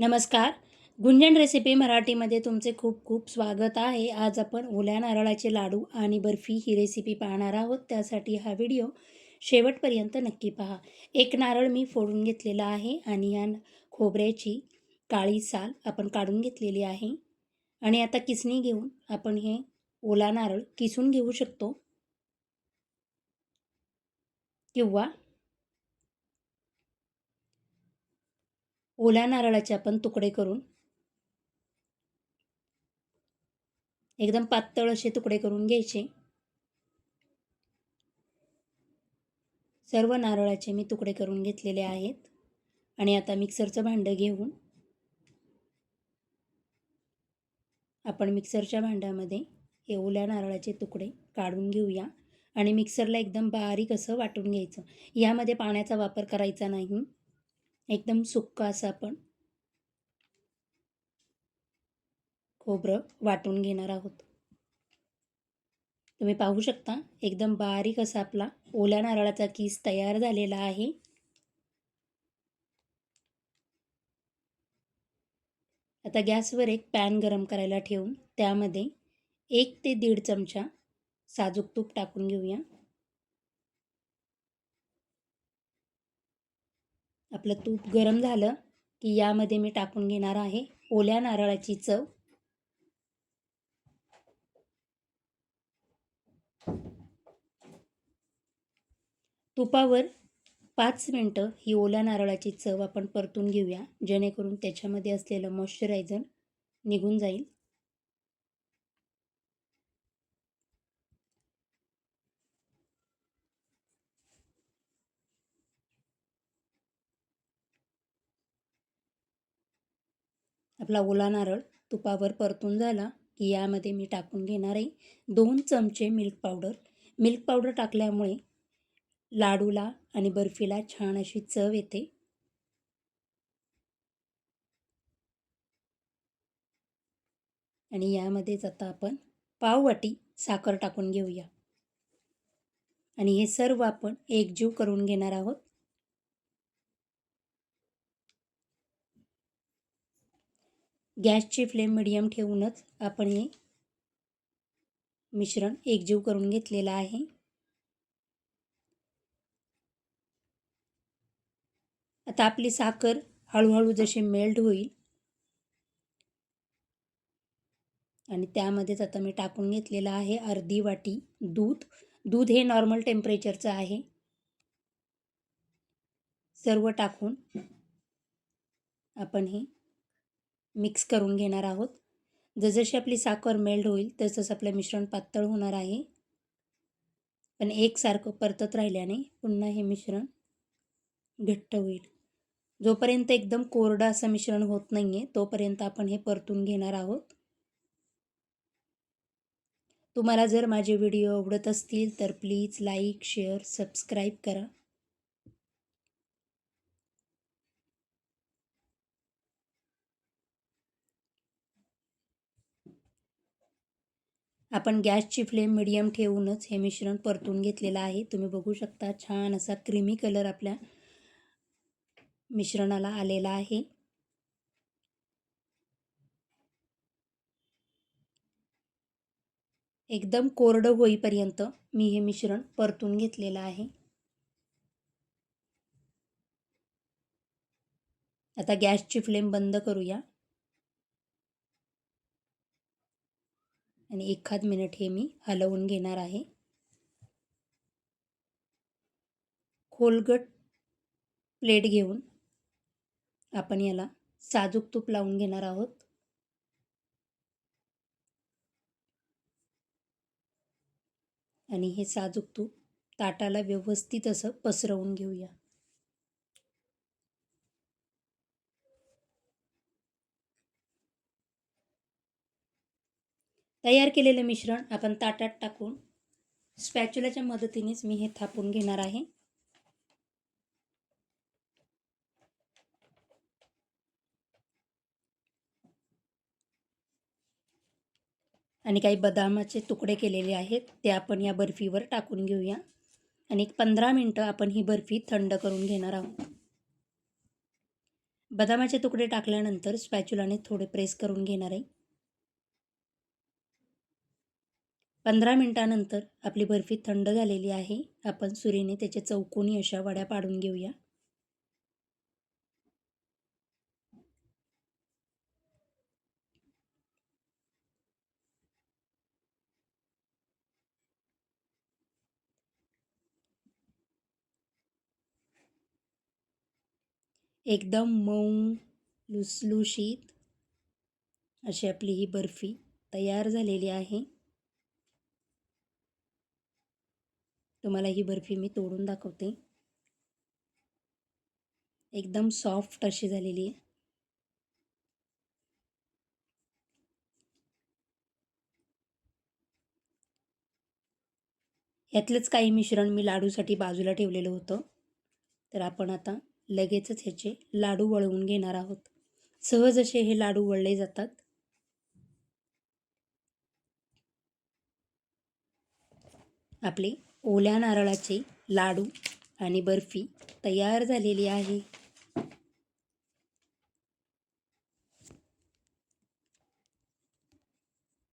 नमस्कार. गुंजन रेसिपी मराठीमध्ये तुमचे खूप खूप स्वागत आहे. आज आपण ओल्या नारळाचे लाडू आणि बर्फी ही रेसिपी पाहणार आहोत. त्यासाठी हा व्हिडिओ शेवटपर्यंत नक्की पहा. एक नारळ मी फोडून घेतलेला आहे आणि या खोबऱ्याची काळी साल आपण काढून घेतलेली आहे. आणि आता किसणी घेऊन आपण हे ओला नारळ किसून घेऊ शकतो. किंवा ओल्या नारळाचे आपण तुकडे करून एकदम पातळ असे तुकडे करून घ्यायचे. सर्व नारळाचे मी तुकडे करून घेतलेले आहेत. आणि आता मिक्सरचं भांडं घेऊन आपण मिक्सरच्या भांड्यामध्ये हे ओल्या नारळाचे तुकडे काढून घेऊया. आणि मिक्सरला एकदम बारीक असं वाटून घ्यायचं. यामध्ये पाण्याचा वापर करायचा नाही. एकदम सुक्का असं आपण खोबरं वाटून घेणार आहोत. तुम्ही पाहू शकता एकदम बारीक असा आपला ओल्या नारळाचा किस तयार झालेला आहे. आता गॅसवर एक पॅन गरम करायला ठेवून त्यामध्ये एक ते दीड चमचा साजूक तूप टाकून घेऊया. आपलं तूप गरम झालं की यामध्ये मी टाकून घेणार आहे ओल्या नारळाची चव. तुपावर पाच मिनटं ही ओल्या नारळाची चव आपण परतून घेऊया जेणेकरून त्याच्यामध्ये असलेलं मॉइश्चरायझर निघून जाईल. आपला ओला नारळ तुपावर परतून झाला की यामध्ये मी टाकून घेणार आहे दोन चमचे मिल्क पावडर. मिल्क पावडर टाकल्यामुळे लाडूला आणि बर्फीला छान अशी चव येते. आणि यामध्येच आता आपण पाववाटी साखर टाकून घेऊया. आणि हे सर्व आपण एकजीव करून घेणार आहोत. गॅसची फ्लेम मिडियम ठेवूनच आपण हे मिश्रण एकजीव करून घेतलेलं आहे. आता आपली साखर हळूहळू जशी मेल्ट होईल. आणि त्यामध्येच आता मी टाकून घेतलेलं आहे अर्धी वाटी दूध. दूध हे नॉर्मल टेम्परेचरचं आहे. सर्व टाकून आपण हे मिक्स करून घेणार आहोत. जसजशी आपली साखर मेल्ट होईल तसंच आपलं मिश्रण पातळ होणार आहे. पण एकसारखं परतत राहिल्याने पुन्हा हे मिश्रण घट्ट होईल. जोपर्यंत एकदम कोरडं असं मिश्रण होत नाही आहे तोपर्यंत आपण हे परतून घेणार आहोत. तुम्हाला जर माझे व्हिडिओ आवडत असतील तर प्लीज लाईक शेअर सबस्क्राईब करा. आपण गॅसची फ्लेम मिडियम ठेवूनच हे मिश्रण परतून घेतलेलं आहे. तुम्ही बघू शकता छान असा क्रीमी कलर आपल्या मिश्रणाला आलेला आहे. एकदम कोरडं होईपर्यंत मी हे मिश्रण परतून घेतलेलं आहे. आता गॅसची फ्लेम बंद करूया. आणि एखाद मिनिट हे मी हलवून घेणार आहे. खोलगट प्लेट घेऊन आपण याला साजूक तूप लावून घेणार आहोत. आणि हे साजूक तूप ताटाला व्यवस्थित असं पसरवून घेऊया. तयार केलेलं मिश्रण आपण ताटात टाकून स्पॅच्युलाच्या मदतीनेच मी हे थापून घेणार आहे. आणि काही बदामाचे तुकडे केलेले आहेत ते आपण या बर्फीवर टाकून घेऊया. आणि एक पंधरा मिनटं आपण ही बर्फी थंड करून घेणार आहोत. बदामाचे तुकडे टाकल्यानंतर स्पॅच्युलाने थोडे प्रेस करून घेणार आहे. पंधरा मिनटानंतर आपली बर्फी थंड झालेली आहे. आपण सुरीने त्याच्या चौकोनी अशा वड्या पाडून घेऊया. एकदम मऊ लुसलुशीत अशी आपली ही बर्फी तयार झालेली आहे. तुम्हाला ही बर्फी मी तोडून दाखवते. एकदम सॉफ्ट अशी झालेली आहे. यातलंच काही मिश्रण मी लाडूसाठी बाजूला ठेवलेलं होतं. तर आपण आता लगेचच ह्याचे लाडू वळवून घेणार आहोत. सहज असे हे लाडू वळले जातात. आपले ओल्या नारळाचे लाडू आणि बर्फी तयार झालेली आहे.